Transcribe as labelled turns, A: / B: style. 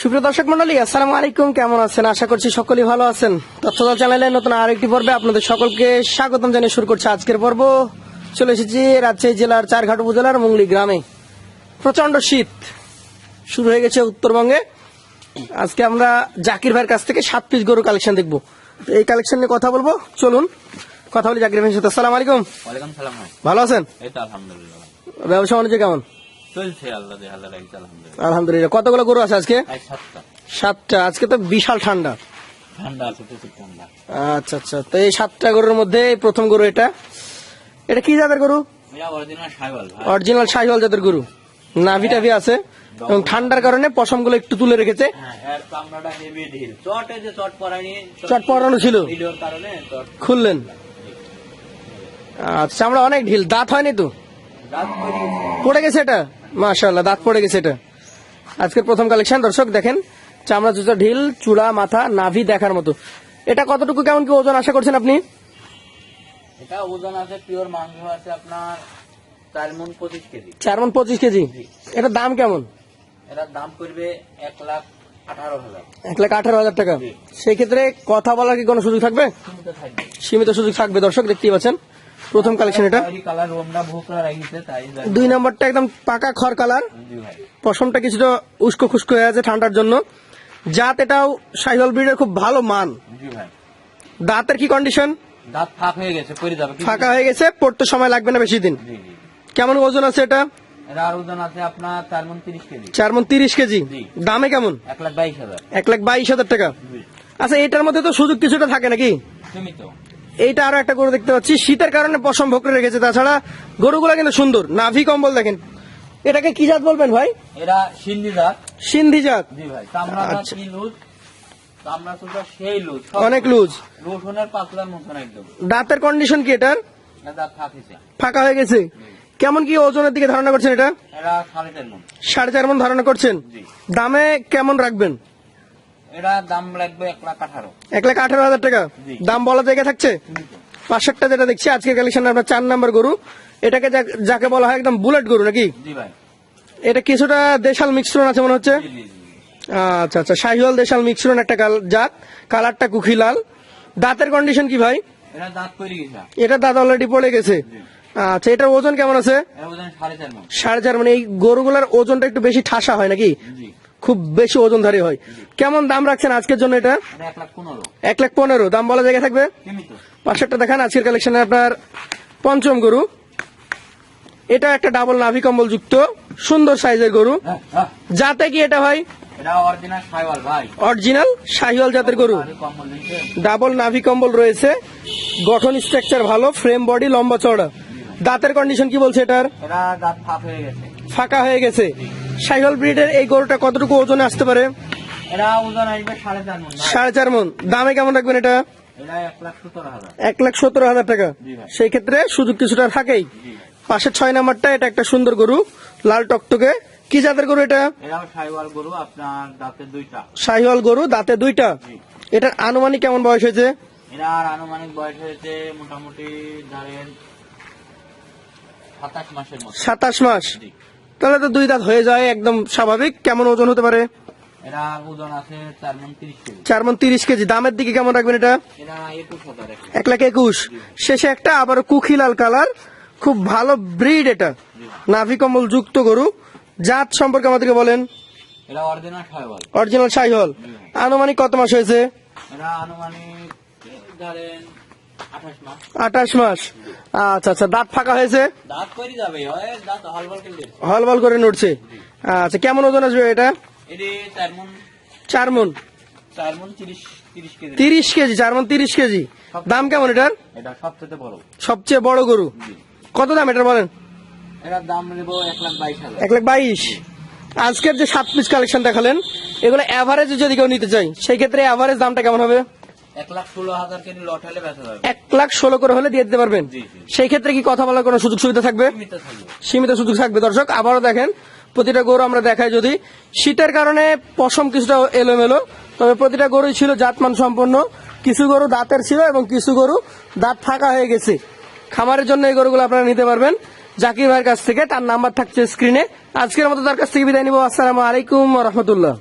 A: সুপ্রিয় দর্শক মন্ডলী আসসালামু আলাইকুম। কেমন আছেন? আশা করছি সকলেই ভালো আছেন। তথ্যদল চ্যানেলের নতুন আরেকটি পর্বে আপনাদের সকলকে স্বাগতম জানিয়ে শুরু করছে আজকের পর্ব। চলে এসেছি রাজশাহী জেলার চারঘাট উপজেলার মুংলি গ্রামে। প্রচণ্ড শীত শুরু হয়ে গেছে উত্তরবঙ্গে। আজকে আমরা জাকির ভাইয়ের কাছ থেকে সাত পিস গরু কালেকশন দেখব। এই কালেকশন নিয়ে কথা বলব। চলুন কথা বলি জাকির ভাইয়ের সাথে। আসসালামু আলাইকুম। ভালো আছেন? ব্যবসা বাণিজ্য কেমন?
B: চলছে আল্লাহ আল্লাহ আলহামদুলিল্লাহ
A: আলহামদুলিল্লাহ। কতগুলো গরু আছে আজকে?
B: সাতটা।
A: সাতটা। আজকে তো বিশাল ঠান্ডা।
B: ঠান্ডা আছে প্রচুর ঠান্ডা।
A: আচ্ছা আচ্ছা। তো এই সাতটা গরুর মধ্যে প্রথম গরু এটা। এটা কি জাতের গরু?
B: অরিজিনাল সাইওয়াল
A: জাতের গরু। নাভি টাভি আছে। এবং ঠান্ডার কারণে পশমগুলো একটু তুলে রেখেছে।
B: হ্যাঁ চটে
A: পরানো ছিল। খুললেন। আচ্ছা আমরা অনেক ঢিল। দাঁত হয়নি তো। পড়ে গেছে এটা? মাশাল্লাহ দাঁত পড়ে গেছে এটা। আজকের প্রথম কালেকশন দর্শক দেখেন চামড়া জুতো ঢিল চূড়া মাথা নাভি দেখার মতো। এটা কতটুকু কেমন কি ওজন আশা করছেন আপনি?
B: এটা ওজন আছে পিওর মাংস আছে আপনার চার মন পঁচিশ কেজি।
A: চার মন পঁচিশ কেজি? এটার দাম কেমন?
B: এটার দাম করবে এক লাখ আঠারো হাজার।
A: এক লাখ আঠারো হাজার টাকা।
B: জি।
A: সেই ক্ষেত্রে কথা বলার কি কোনো সুযোগ থাকবে।
B: সীমিত
A: সুযোগ থাকবে দর্শক দেখতেই পাচ্ছেন। প্রথম কালেকশন এটা? দুই নম্বরটা একদম পাকা খড় কালার পশমটা কিছুটা উস্কো খুস্কো হয়ে আছে ঠান্ডার জন্য। জাত এটাও সাইহল ব্রিডের খুব ভালো মান। দাঁতের কি কন্ডিশন
B: দাঁত ফাঁক হয়ে গেছে পরে যাবে
A: ফাঁকা হয়ে গেছে পড়তে সময় লাগবে না বেশি দিন। কেমন ওজন আছে এটা?
B: চার মন তিরিশ কেজি।
A: দামে কেমন?
B: এক লাখ বাইশ হাজার।
A: এক লাখ বাইশ হাজার টাকা। আচ্ছা এটার মধ্যে তো সুযোগ কিছুটা থাকে নাকি? এইটা আরও একটা গরু দেখতে পাচ্ছি। শীতের কারণে পশম ভোকরে রেখেছে। তাছাড়া গরুগুলা কিন্তু সুন্দর। নাভি কম্বল দেখেন। এটাকে কি জাত বলবেন ভাই?
B: এরা সিন্ধি দাঁত
A: সিন্ধি জাত।
B: জি ভাই চামড়া
A: আচ্ছা।
B: কি লুজ? চামড়া সুতা সেই লুজ
A: অনেক লুজ।
B: রসুনের পাতলার মতন একদম।
A: দাঁতের কন্ডিশন কি এটার? ফাঁকা হয়ে গেছে? কেমন কি ওজনের দিকে ধারণা করছেন এটা?
B: সাড়ে চার মন।
A: ধারণা করছেন? দামে কেমন রাখবেন?
B: এরা দাম লাগবে এক লাখ আঠারো।
A: এক লাখ আঠারো হাজার টাকা? দাম বলা জায়গা থাকছে? পাঁচশোটা যেটা দেখছি আজকের কালেকশন আপনার চার নাম্বার গরু। এটাকে যাকে বলা হয় একদম বুলেট গরু নাকি? এটা কিছুটা দেশাল মিক্সরন আছে মনে হচ্ছে? আচ্ছা আচ্ছা। শাহিওয়াল দেশাল মিক্সরন একটা জাত। কালারটা কুখি লাল। দাঁতের কন্ডিশন কি ভাই? এটা দাঁত অলরেডি পড়ে গেছে। আচ্ছা এটার ওজন কেমন আছে?
B: সাড়ে চার মন।
A: এই গরুগুলার ওজনটা একটু বেশি ঠাসা হয় নাকি? খুব বেশি ওজনধারী হয়। কেমন দাম রাখছেন আজকের জন্য এটা?
B: এক লাখ পনেরো।
A: দাম বলা জায়গা থাকবে? পাঁচশোটা দেখান আজকের কালেকশনে আপনার পঞ্চম গরু। এটা একটা ডাবল নাভি কম্বল যুক্ত সুন্দর সাইজের গরু। যাতে কি এটা
B: হয় অরিজিনাল
A: শাহিওয়াল জাতের গরু। ডাবল নাভি কম্বল রয়েছে। গঠন স্ট্রাকচার ভালো ফ্রেম বডি লম্বা চড়া দাঁতের কন্ডিশন কি বলছে এটার?
B: ফাঁকা হয়ে গেছে।
A: হয়ে ব্রিডের এই গরুটা কতটুকু ওজনে আসতে পারে?
B: এরা ওজন আসবে সাড়ে চার মন।
A: দামে কেমন রাখবেন এটা?
B: এক লাখ সতেরো হাজার।
A: টাকা। সেই ক্ষেত্রে সুযোগ কিছুটা থাকেই।
B: জি
A: পাশের ছয় নাম্বারটা এটা একটা সুন্দর গরু লাল টকটকে। কি জাতের গরু এটা?
B: এরাও সাইওয়াল গরু দাঁতের দুইটা।
A: শাহিওয়াল গরু দাঁতে দুইটা। এটার আনুমানিক কেমন বয়স হয়েছে?
B: এরা আনুমানিক বয়স হয়েছে মোটামুটি ধরেন সাতাশ মাসের
A: সাতাশ মাস। তাহলে তো দুই দাঁত হয়ে যায় একদম স্বাভাবিক। কেমন ওজন হতে পারে?
B: এরা ওজন আছে চার মন তিরিশ কেজি।
A: দামের দিকে কেমন রাখবেন এটা। এক লাখ একুশ। শেষে একটা আবার কুখি লাল কালার। খুব ভালো ব্রিড এটা। নাভি কম্বল যুক্ত গরু। জাত সম্পর্কে আমাদেরকে বলেন।
B: অরিজিনাল
A: শাহিওয়াল আনুমানিক কত মাস হয়েছে?
B: আনুমানিক আঠাশ মাস।
A: আচ্ছা আচ্ছা দাঁত ফাঁকা হয়েছে?
B: হয় হলবল
A: করে নড়ছে। আচ্ছা কেমন ওজন আসবে এটা?
B: চার মন তিরিশ কেজি।
A: চার মন তিরিশ কেজি। দাম কেমন এটার?
B: সবচেয়ে বড়
A: গরু। কত দাম এটার বলেন?
B: এক লাখ বাইশ
A: আজকের যে সাত পিস কালেকশন দেখালেন এগুলো অ্যাভারেজ যদি কেউ নিতে চাই সেই ক্ষেত্রে অ্যাভারেজ দামটা কেমন হবে?
B: এক লাখ ষোলো
A: করে হলে দিয়ে দিতে পারবেন। সেই ক্ষেত্রে কি কথা বলার কোনো সুযোগ সুবিধা থাকবে?
B: সীমিত থাকবে।
A: সীমিত সুযোগ থাকবে। দর্শক আবারও দেখেন প্রতিটা গরু আমরা দেখাই যদি। শীতের কারণে পশম কিছুটা এলোমেলো তবে প্রতিটা গরুই ছিল জাতমান সম্পন্ন। কিছু গরু দাঁতের ছিল এবং কিছু গরু দাঁত ফাঁকা হয়ে গেছে। খামারের জন্য এই গরুগুলো আপনারা নিতে পারবেন। জাকির ভাইয়ের কাছ থেকে তার নাম্বার থাকছে স্ক্রিনে। আজকের মতো তার কাছ থেকে বিদায় নিব। আসসালামু আলাইকুম রহমতুল্লাহ।